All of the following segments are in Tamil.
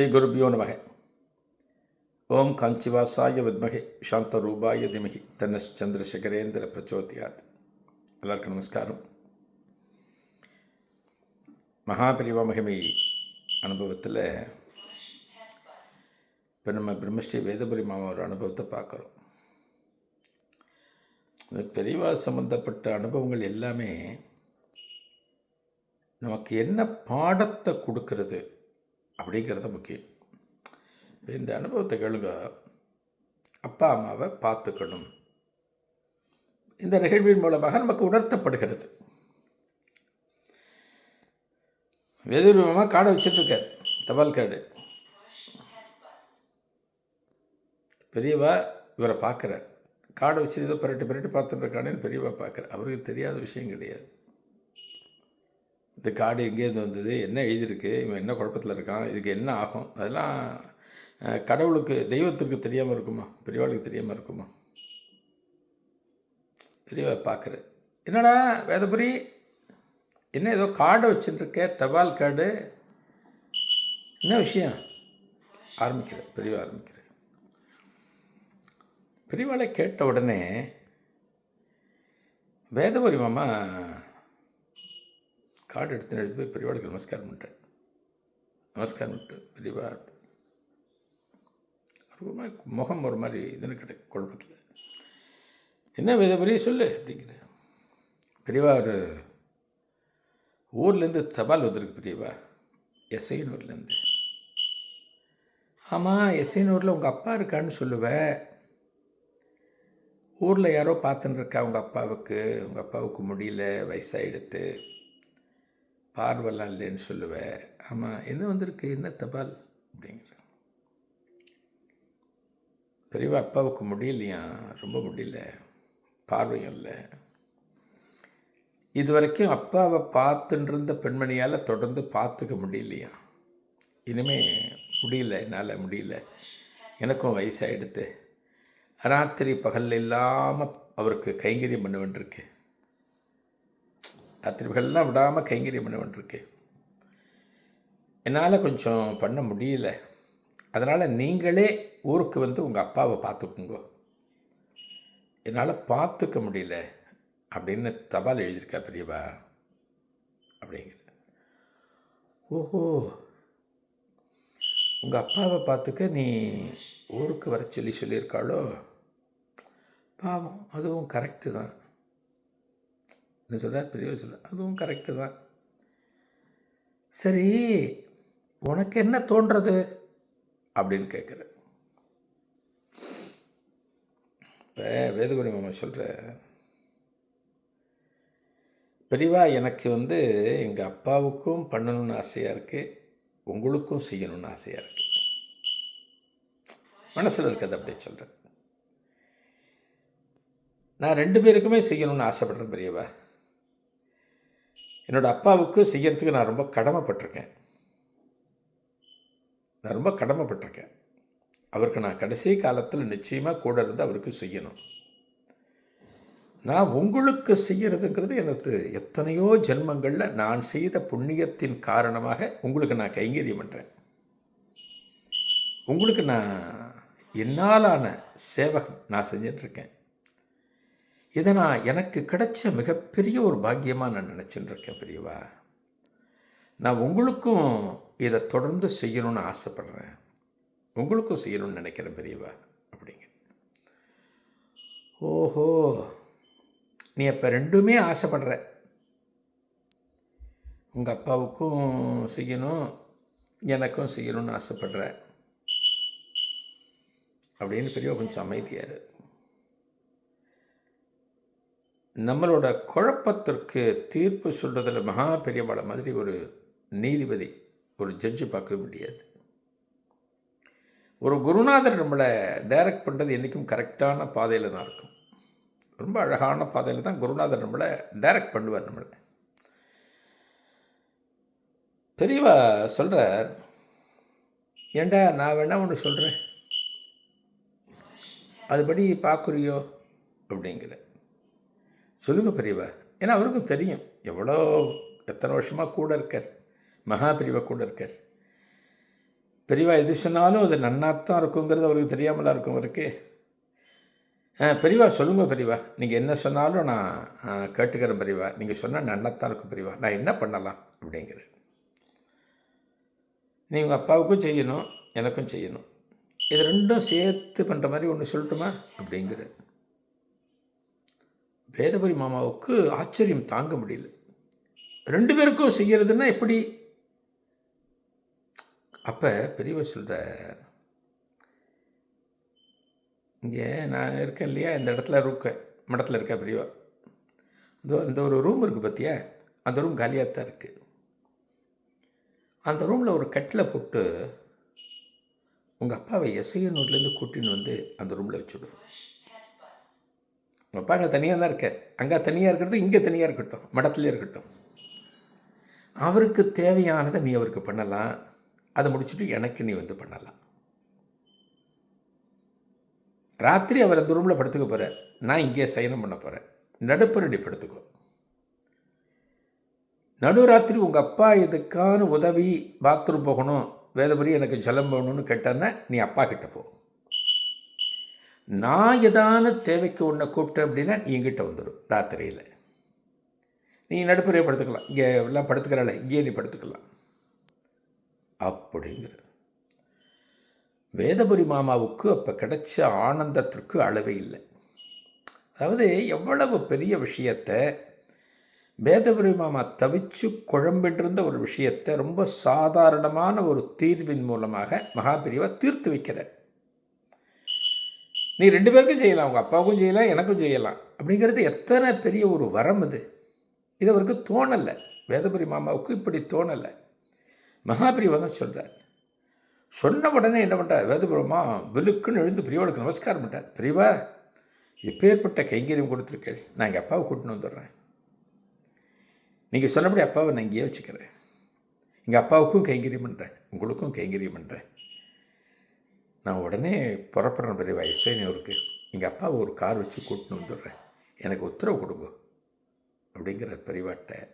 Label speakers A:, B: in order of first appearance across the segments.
A: ஸ்ரீ குருபியோ நமக. ஓம் காஞ்சிவாசாய வித்மகே சாந்த ரூபாய திமகி தன்னஸ் சந்திரசேகரேந்திர பிரச்சோதியாத். எல்லாருக்கும் நமஸ்காரம். மகாபிரிவா மகிமை அனுபவத்தில் இப்போ நம்ம பிரம்மஸ்ரீ வேதபுரி மாமாவோட அனுபவத்தை பார்க்குறோம். இந்த பெரியவா சம்பந்தப்பட்ட அனுபவங்கள் எல்லாமே நமக்கு என்ன பாடத்தை கொடுக்கறது அப்படிங்கிறது முக்கியம். இந்த அனுபவத்தை கேளுங்க. அப்பா அம்மாவை பார்த்துக்கணும். இந்த நிகழ்வின் மூலமாக நமக்கு உணர்த்தப்படுகிறது. வேதூர் மாமா காடை வச்சிட்ருக்கார் தபால் காடு. பெரியவா இவரை பார்க்குறார். காடை வச்சு ஏதோ புரட்டி பரட்டு பார்த்துட்டு இருக்கானேன்னு பெரியவா பார்க்குறார். அவருக்கு தெரியாத விஷயம் கிடையாது. இந்த காடு எங்கேருந்து வந்தது? என்ன எழுதியிருக்கு? இவன் என்ன குழப்பத்தில் இருக்கான்? இதுக்கு என்ன ஆகும்? அதெல்லாம் கடவுளுக்கு தெய்வத்திற்கு தெரியாமல் இருக்குமா? பெரியவாளுக்கு தெரியாமல் இருக்குமா? பெரியவா பார்க்குற. என்னடா வேதபுரி? என்ன ஏதோ கார்டை வச்சுட்டுருக்க தபால் காடு என்ன விஷயம்? ஆரம்பிக்கிற பெரியவா ஆரம்பிக்கிற. பெரியவாளை கேட்ட உடனே வேதபுரி மாமா கார்டு எடுத்து எடுத்து போய் பெரியவாளுக்கு நமஸ்காரம் பண்ணிட்டேன். நமஸ்காரம் பண்ணிட்டு பெரியவா ரொம்ப முகம் ஒரு மாதிரி இதுன்னு கிடைக்கும் குழப்பத்தில். என்ன வேதபுரி சொல்லு அப்படிங்கிற. பெரியவா ஒரு ஊர்லேருந்து தபால் வந்திருக்கு பெரியவா எஸ்ஐனூர்லேருந்து ஆமாம் எஸ்ஐனூரில் உங்கள் அப்பா இருக்கான்னு சொல்லுவேன் ஊரில் யாரோ பார்த்துன்னு இருக்கா உங்கள் அப்பாவுக்கு? உங்கள் அப்பாவுக்கு முடியல வயசாகிடுத்து பார்வெல்லாம் இல்லைன்னு சொல்லுவேன். ஆமாம் என்ன வந்திருக்கு? என்ன தபால்? அப்படிங்கிற பெரியவா அப்பாவுக்கு முடியலையா? ரொம்ப முடியல. பார்வையும் இல்லை. இது வரைக்கும் அப்பாவை பார்த்துட்டு இருந்த பெண்மணியால் தொடர்ந்து பார்த்துக்க முடியலையா? இனிமே முடியல என்னால் முடியல. எனக்கும் வயசாகிடுது ராத்திரி பகல் இல்லாமல் அவருக்கு கைங்கரியம் பண்ண வேண்டியிருக்கு ராத்திரி விடாமல் கைங்கரியம் பண்ண வேண்டியிருக்கு. என்னால் கொஞ்சம் பண்ண முடியல. அதனால் நீங்களே ஊருக்கு வந்து உங்கள் அப்பாவை பார்த்துக்குங்க. என்னால் பார்த்துக்க முடியல. அப்படின்னு தபால் எழுதியிருக்கா பெரியவா? அப்படிங்கிற. ஓஹோ. உங்கள் அப்பாவை பார்த்துக்க நீ ஊருக்கு வர சொல்லி சொல்லியிருக்காளோ? பாவம் அதுவும் கரெக்டு தான். என்ன சொல்கிறார் பெரியவர் சொல்கிறார் அதுவும் கரெக்டு தான். சரி உனக்கு என்ன தோன்றது? அப்படின்னு கேட்குற இப்போ வேதபுரி மாமா சொல்கிற பெரியவா எனக்கு வந்து எங்கள் அப்பாவுக்கும் பண்ணணும்னு ஆசையாக இருக்குது உங்களுக்கும் செய்யணும்னு ஆசையாக இருக்குது மனசில் இருக்கிறது அப்படியே சொல்கிறேன் நான் ரெண்டு பேருக்குமே செய்யணும்னு ஆசைப்படுறேன் பெரியவா. என்னோட அப்பாவுக்கு செய்யறதுக்கு நான் ரொம்ப கடமைப்பட்டிருக்கேன். நான் ரொம்ப கடமைப்பட்டிருக்கேன். அவருக்கு நான் கடைசி காலத்தில் நிச்சயமாக கூட இருந்து அவருக்கு செய்யணும். நான் உங்களுக்கு செய்கிறதுங்கிறது எனக்கு எத்தனையோ ஜென்மங்களில் நான் செய்த புண்ணியத்தின் காரணமாக உங்களுக்கு நான் கைங்கரியம் பண்ணுறேன் உங்களுக்கு நான் என்னாலான சேவகம் நான் செஞ்சிட்ருக்கேன் இதை நான் எனக்கு கிடைச்ச மிகப்பெரிய ஒரு பாக்கியமாக நான் நினச்சிட்டு இருக்கேன் பெரியவா. நான் உங்களுக்கும் இதை தொடர்ந்து செய்யணும்னு ஆசைப்படுறேன். உங்களுக்கும் செய்யணும்னு நினைக்கிறேன் பெரியவா அப்படிங்க. ஓஹோ நீ அப்போ ரெண்டுமே ஆசைப்படுற. உங்கள் அப்பாவுக்கும் செய்யணும் எனக்கும் செய்யணும்னு ஆசைப்படுற. அப்படின்னு பெரியவா கொஞ்சம் அமைதியார் நம்மளோட குழப்பத்திற்கு தீர்ப்பு சொல்கிறதுல மகா பெரியவாளை மாதிரி ஒரு நீதிபதி ஒரு ஜட்ஜு பார்க்கவே முடியாது. ஒரு குருநாதர் நம்மளை டைரக்ட் பண்ணுறது என்றைக்கும் கரெக்டான பாதையில் தான் இருக்கும். ரொம்ப அழகான பாதையில் தான் குருநாதர் நம்மளை டைரக்ட் பண்ணுவார் நம்மளை. பெரியவா சொல்கிறார் ஏண்டா நான் வேணா ஒன்று சொல்கிறேன் அதுபடி பார்க்குறியோ? அப்படிங்கிற சொல்லுங்க பெரியவா. ஏன்னா அவருக்கும் தெரியும். எவ்வளோ எத்தனை வருஷமாக கூட இருக்கார். மகா பெரியவா கூட இருக்கார். பெரியவா எது சொன்னாலும் அது நன்னாத்தான் இருக்குங்கிறது அவருக்கு தெரியாமலாம் இருக்கும் அவருக்கு. ஆ பெரியவா சொல்லுங்க பெரியவா. நீங்கள் என்ன சொன்னாலும் நான் கேட்டுக்கிறேன் பெரியவா. நீங்கள் சொன்னால் நன்னாத்தான் இருக்கும் பெரியவா. நான் என்ன பண்ணலாம் அப்படிங்கிறது. நீ உங்கள் அப்பாவுக்கும் செய்யணும் எனக்கும் செய்யணும். இது ரெண்டும் சேர்த்து பண்ணுற மாதிரி ஒன்று சொல்லட்டுமா? அப்படிங்கிற வேதபுரி மாமாவுக்கு ஆச்சரியம் தாங்க முடியல. ரெண்டு பேருக்கும் செய்கிறதுன்னா எப்படி? அப்போ பெரியவர் சொல்கிற இங்கே நான் இருக்கேன் இல்லையா? இந்த இடத்துல இருக்கேன் மடத்தில் இருக்கேன் பெரியவா? இந்த இந்த ஒரு ரூம் இருக்குது பார்த்தியா அந்த ரூம் காலியாக தான் இருக்குது அந்த ரூமில் ஒரு கட்டில் போட்டு உங்கள் அப்பாவை எஸ்ஐயனூர்லேருந்து கூட்டின்னு வந்து அந்த ரூமில் வச்சுடுவோம் உங்கள் அப்பா அங்கே தனியாக தான் இருக்க அங்கே தனியாக இருக்கிறது இங்கே தனியாக இருக்கட்டும் மடத்துலேயே இருக்கட்டும். அவருக்கு தேவையானதை நீ அவருக்கு பண்ணலாம். அதை முடிச்சுட்டு எனக்கு நீ வந்து பண்ணலாம். ராத்திரி அவர் அந்த ரூமில் படுத்துக்க போகிறார் நான் இங்கே சயனம் பண்ண போகிறேன் நடுப்பரடி படுத்துக்கோ. நடுராத்திரி உங்கள் அப்பா இதுக்கான உதவி பாத்ரூம் போகணும். வேதபுரி எனக்கு ஜலம் போகணும்னு கேட்டேன்னா நீ அப்பா கிட்ட போ. நான் ஏதான தேவைக்கு உன்னை கூப்பிட்டேன் அப்படின்னா நீ எங்கிட்ட வந்துடும் ராத்திரியில். நீ நடுப்புறையை படுத்துக்கலாம். இங்கே எல்லாம் படுத்துக்கிறாள் இங்கேயே நீ படுத்துக்கலாம். அப்படிங்கிற. வேதபுரி மாமாவுக்கு அப்போ கிடைச்ச ஆனந்தத்திற்கு அளவே இல்லை. அதாவது எவ்வளவு பெரிய விஷயத்தை வேதபுரி மாமா தவிச்சு குழம்பின்றிருந்த ஒரு விஷயத்தை ரொம்ப சாதாரணமான ஒரு தீர்வின் மூலமாக மகாபிரிவை தீர்த்து வைக்கிறார். நீ ரெண்டு பேருக்கும் செய்யலாம் உங்கள் அப்பாவுக்கும் செய்யலாம் எனக்கும் செய்யலாம். அப்படிங்கிறது எத்தனை பெரிய ஒரு வரம் இது இது அவருக்கு தோணலை. வேதபுரி மாமாவுக்கு இப்படி தோணலை. மகாபிரிவா தான் சொல்கிறார் சொன்ன உடனே என்ன பண்ணுறார் வேதபுரமா வெளுக்குன்னு எழுந்து பிரிவாளுக்கு நமஸ்காரம் பண்ணுறார் பிரிவா எப்பேற்பட்ட கைங்கரியம் கொடுத்துருக்கேன் நான் எங்கள் அப்பாவை கூட்டின்னு வந்துடுறேன். நீங்கள் சொன்னபடி அப்பாவை நான் இங்கேயே வச்சுக்கிறேன். எங்கள் அப்பாவுக்கும் கைங்கரியம் பண்ணுறேன் உங்களுக்கும் கைங்கரியம் பண்ணுறேன் நான் உடனே புறப்படுற பெரிய வயசேனியூருக்கு எங்கள் அப்பாவை ஒரு கார் வச்சு கூட்டின்னு வந்துடுறேன். எனக்கு உத்தரவு கொடுங்க. அப்படிங்கிற பெரியவாட்ட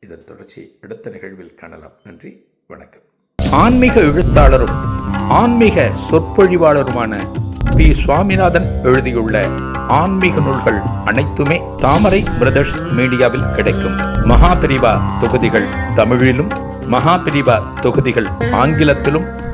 A: இதன் தொடர்ச்சி அடுத்த நிகழ்வில் காணலாம். நன்றி வணக்கம்.
B: ஆன்மீக எழுத்தாளரும் ஆன்மீக சொற்பொழிவாளருமான பி. சுவாமிநாதன் எழுதியுள்ள ஆன்மீக நூல்கள் அனைத்துமே தாமரை பிரதர்ஸ் மீடியாவில் கிடைக்கும். மகாபிரிவா தொகுதிகள் தமிழிலும் மகாபிரிவா தொகுதிகள் ஆங்கிலத்திலும்